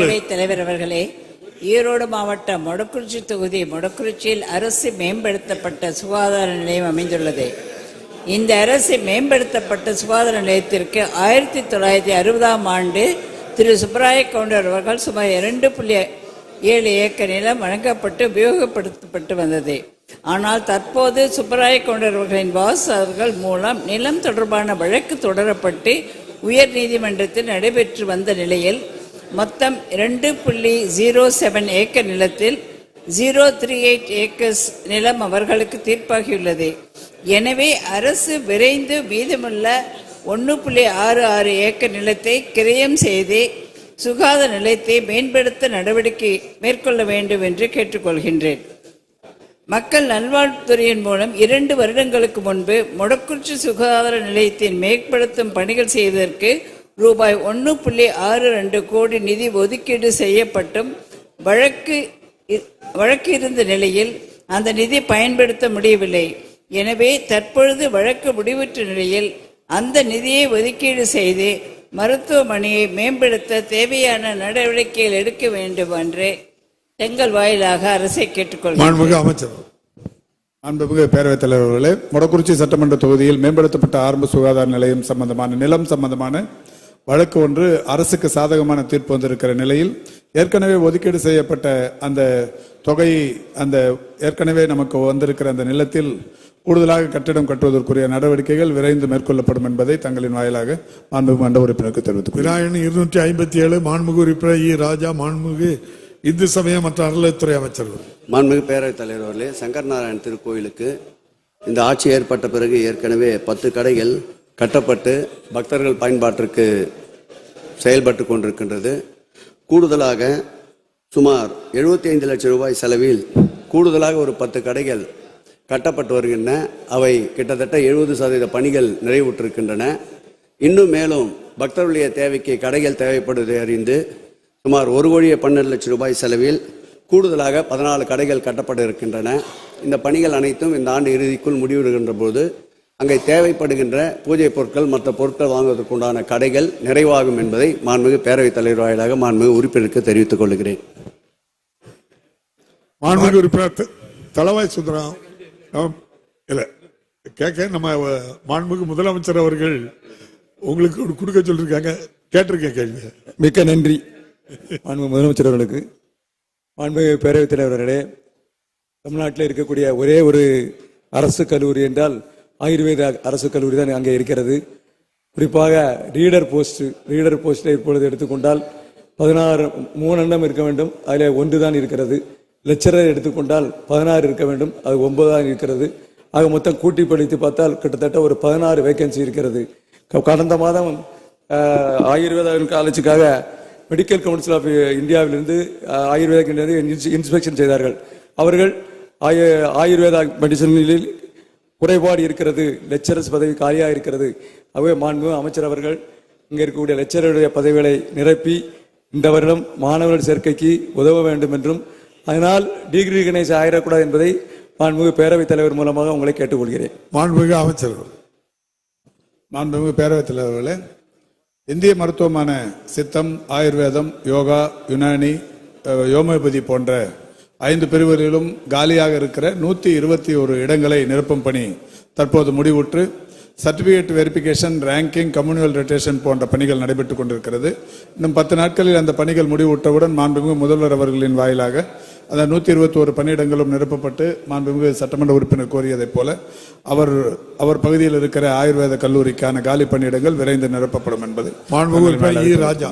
தலைவர் அவர்களே ஈரோடு மாவட்டம் மொடக்குறிச்சி தொகுதி மொடக்குறிச்சியில் அரசு மேம்படுத்தப்பட்ட சுகாதார நிலையம் அமைந்துள்ளது. இந்த அரசு மேம்படுத்தப்பட்ட சுகாதார நிலையத்திற்கு ஆயிரத்தி தொள்ளாயிரத்தி அறுபதாம் ஆண்டு திரு. சுப்பராய கவுண்டர் அவர்கள் சுமார் இரண்டு புள்ளி ஏழு ஏக்கர் நிலம் வழங்கப்பட்டு உபயோகப்படுத்தப்பட்டு வந்தது. ஆனால் தற்போது சுப்பராய கவுண்டர் அவர்களின் வாஸ் அவர்கள் மூலம் நிலம் தொடர்பான வழக்கு தொடரப்பட்டு உயர் நீதிமன்றத்தில் நடைபெற்று வந்த நிலையில் மொத்தம் இரண்டு புள்ளி ஜீரோ செவன் ஏக்கர் நிலத்தில் ஜீரோ த்ரீ எயிட் ஏக்கர்ஸ் நிலம் அவர்களுக்கு தீர்ப்பாகியுள்ளது. எனவே அரசு விரைந்து மீதமுள்ள ஒன்று புள்ளி ஆறு ஆறு ஏக்கர் நிலத்தை கிரயம் செய்து சுகாதார நிலையத்தை மேம்படுத்த நடவடிக்கை மேற்கொள்ள வேண்டும் என்று கேட்டுக்கொள்கின்றேன். மக்கள் நல்வாழ்வுத்துறையின் மூலம் இரண்டு வருடங்களுக்கு முன்பு முடக்குற்று சுகாதார நிலையத்தின் மேம்படுத்தும் பணிகள் செய்வதற்கு ரூபாய் ஒன்று புள்ளி ஆறு ரெண்டு கோடி நிதி ஒதுக்கீடு செய்யப்பட்டும். வழக்கு வழக்கு இருந்த நிலையில் அந்த நிதி பயன்படுத்த முடியவில்லை. எனவே தற்பொழுது வழக்கு முடிவுற்ற நிலையில் அந்த நிதியை ஒதுக்கீடு செய்து மருத்துவமனையை மேம்படுத்த தேவையான நடவடிக்கைகள் எடுக்க வேண்டும் என்று எங்கள் வாயிலாக அரசை கேட்டுக்கொள்கிறேன். அமைச்சர் மாண்புமிகு பேரவைத் தலைவர் அவர்களே மொடக்குறிச்சி சட்டமன்ற தொகுதியில் மேம்படுத்தப்பட்ட ஆரம்ப சுகாதார நிலையம் சம்பந்தமான நிலம் சம்பந்தமான வழக்கு ஒன்று அரசுக்கு சாதகமான தீர்ப்பு வந்திருக்கிற நிலையில் ஏற்கனவே ஒதுக்கீடு செய்யப்பட்ட அந்த தொகை அந்த ஏற்கனவே நமக்கு வந்திருக்கிற அந்த நிலத்தில் கூடுதலாக கட்டிடம் கட்டுவதற்குரிய நடவடிக்கைகள் விரைந்து மேற்கொள்ளப்படும் என்பதை தங்களின் வாயிலாக மாண்புமிகு மன்ற உறுப்பினருக்கு தெரிவித்துக் கொள்கிறேன். விநாயகன் இருநூற்றி ஐம்பத்தி ஏழு மாண்புமிகு உறுப்பினர் இ ராஜா மாண்புமிகு இந்து சமய மற்றும் அறநிலையத்துறை அமைச்சர்கள் மாண்புமிகு பேரவைத் தலைவர் அவர்களே சங்கர் நாராயண் திருக்கோயிலுக்கு இந்த ஆட்சி ஏற்பட்ட பிறகு ஏற்கனவே பத்து கடைகள் கட்டப்பட்டு பக்தர்கள் பயன்பாட்டிற்கு செயல்பட்டு கொண்டிருக்கின்றது. கூடுதலாக சுமார் 75 லட்சம் ரூபாய் செலவில் கூடுதலாக ஒரு பத்து கடைகள் கட்டப்பட்டு வருகின்றன. அவை கிட்டத்தட்ட எழுபது சதவீத பணிகள் நிறைவுற்றிருக்கின்றன. இன்னும் மேலும் பக்தர்களுடைய தேவைக்கு கடைகள் தேவைப்படுவதை அறிந்து சுமார் ஒரு கோடியே பன்னெண்டு லட்சம் ரூபாய் செலவில் கூடுதலாக பதினாலு கடைகள் கட்டப்பட இருக்கின்றன இந்த பணிகள் அனைத்தும் இந்த ஆண்டு இறுதிக்குள் முடிவிடுகின்ற போது அங்கே தேவைப்படுகின்ற பூஜை பொருட்கள் மற்ற பொருட்கள் வாங்குவதற்குண்டான கடைகள் நிறைவாகும் என்பதை மாண்புமிகு பேரவைத் தலைவர் வாயிலாக மாண்புமிகு உறுப்பினருக்கு தெரிவித்துக் கொள்கிறேன். மாண்புமிகு உறுப்பினர் தளவாய் சுந்தரம் இல்ல கேட்க நம்ம மாண்புமிகு முதலமைச்சர் அவர்கள் உங்களுக்கு ஒரு கொடுக்க சொல்லிருக்காங்க. கேட்டிருக்கேன் கேள்வி மிக்க நன்றி மாண்பு முதலமைச்சர் அவர்களுக்கு. மாண்பு பேரவைத் தலைவர் அவர்களே தமிழ்நாட்டில் இருக்கக்கூடிய ஒரே ஒரு அரசு கல்லூரி என்றால் ஆயுர்வேத அரசு கல்லூரி தான் அங்கே இருக்கிறது. குறிப்பாக ரீடர் போஸ்ட் ரீடர் போஸ்ட்டை இப்பொழுது எடுத்துக்கொண்டால் பதினாறு மூணு எண்ணம் இருக்க வேண்டும். அதில் ஒன்று தான் இருக்கிறது. லெக்சரர் எடுத்துக்கொண்டால் பதினாறு இருக்க வேண்டும். அது ஒன்பது தான் இருக்கிறது. ஆக மொத்தம் கூட்டி படித்து பார்த்தால் கிட்டத்தட்ட ஒரு பதினாறு வேக்கன்சி இருக்கிறது. கடந்த மாதம் ஆயுர்வேத காலேஜுக்காக மெடிக்கல் கவுன்சில் ஆஃப் இந்தியாவிலிருந்து ஆயுர்வேத இன்ஸ்பெக்ஷன் செய்தார்கள். அவர்கள் ஆயு- ஆயுர்வேதா மெடிசனில் குறைபாடு இருக்கிறது லெக்சரர்ஸ் பதவி காலியாக இருக்கிறது. ஆகவே மாண்பு அமைச்சர் அவர்கள் இங்கே இருக்கக்கூடிய லெக்சரருடைய பதவிகளை நிரப்பி இந்த வருடம் மாணவர்கள் சேர்க்கைக்கு உதவ வேண்டும் என்றும் அதனால் டிகிரி கணேச ஆகிடக்கூடாது என்பதை மாண்புமிகு பேரவைத் தலைவர் மூலமாக உங்களை கேட்டுக்கொள்கிறேன். மாண்புமிகு அமைச்சர்கள் மாண்புமிகு பேரவைத் தலைவர்களே இந்திய மருத்துவமான சித்தம் ஆயுர்வேதம் யோகா யுனானி யோமோபதி யோமியோபதி போன்ற ஐந்து பிரிவுகளிலும் காலியாக இருக்கிற நூற்றி இருபத்தி ஒரு இடங்களை நிரப்பும் பணி தற்போது முடிவுற்று certificate verification ranking communal rotation போன்ற பணிகள் நடைபெற்றுக் கொண்டிருக்கிறது. இன்னும் பத்து நாட்களில் அந்த பணிகள் முடிவுற்றவுடன் மாண்புமிகு முதல்வர் அவர்களின் வாயிலாக அந்த நூற்றி இருபத்தி ஒரு பணியிடங்களும் நிரப்பப்பட்டு மாண்புமிகு சட்டமன்ற உறுப்பினர் கோரியதைப் போல அவர் அவர் பகுதியில் இருக்கிற ஆயுர்வேத கல்லூரிக்கான காலி பணியிடங்கள் விரைந்து நிரப்பப்படும் என்பது மாண்புமிகு ராஜா.